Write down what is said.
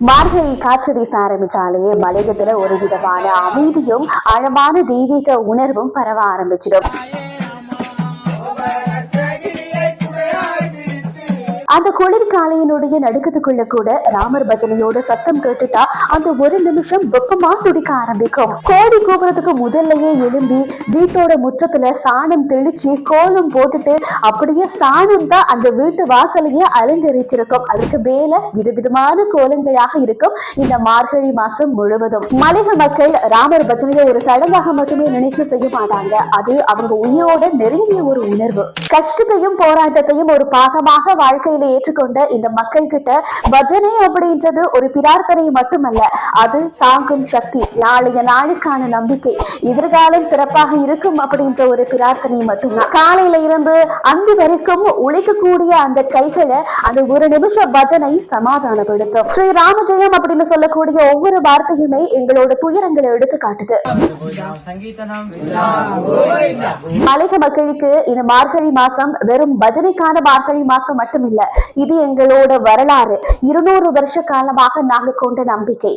மார்கழி காற்று வீச ஆரம்பிச்சாலே மலையத்துல ஒரு விதமான அமைதியும் ஆழமான தெய்வீக உணர்வும் பரவ ஆரம்பிச்சிடும். அந்த குளிர்காலையினுடைய நடுக்கத்துக்குள்ள கூட ராமர் பஜனையோட சத்தம் கேட்டுட்டா அந்த ஒரு நிமிஷம் வெப்பமா துடிக்க ஆரம்பிக்கும். கோடி கோபுரத்துக்கு முதல்லயே எழும்பி வீட்டோட முற்றத்துல சாணம் தெளிச்சு கோலம் போட்டுட்டு அப்படியே சாணம் தான் அந்த வீட்டு வாசலையே அலங்கரிச்சிருக்கும். அதுக்கு மேல விதவிதமான கோலங்களாக இருக்கும் இந்த மார்கழி மாசம் முழுவதும். மலைக மக்கள் ராமர் பஜனையை ஒரு சடங்காக மட்டுமே நினைச்சு செய்ய மாட்டாங்க. அது அவங்க உயிரோட நெருங்கிய ஒரு உணர்வு. கஷ்டத்தையும் போராட்டத்தையும் ஒரு பாகமாக வாழ்க்கையில ஏற்றுக்கொண்ட இந்த மக்கள் கிட்ட பஜனை அப்படின்றது ஒரு பிரார்த்தனை மட்டுமல்ல. அது தாங்கும் சக்தி நாளைய நாளுக்கான நம்பிக்கை எதிர்காலம் சிறப்பாக இருக்கும் அப்படின்ற ஒரு பிரார்த்தனை மட்டும்தான். காலையில இருந்து அங்கு வரைக்கும் உழைக்கக்கூடிய அந்த கைகளை அந்த ஒரு நிமிஷ பஜனை சமாதானப்படுத்தும். ஸ்ரீ ராமஜெயம் அப்படின்னு சொல்லக்கூடிய ஒவ்வொரு வார்த்தையுமே எங்களோட துயரங்களை எடுத்து காட்டுது. மலைக மக்களுக்கு இந்த மார்கழி மாசம் வெறும் பஜனைக்கான மார்கழி மாசம் மட்டுமில்ல. இது எங்களோட வரலாறு. இருநூறு வருஷ காலமாக நாங்க கொண்ட நம்பிக்கை.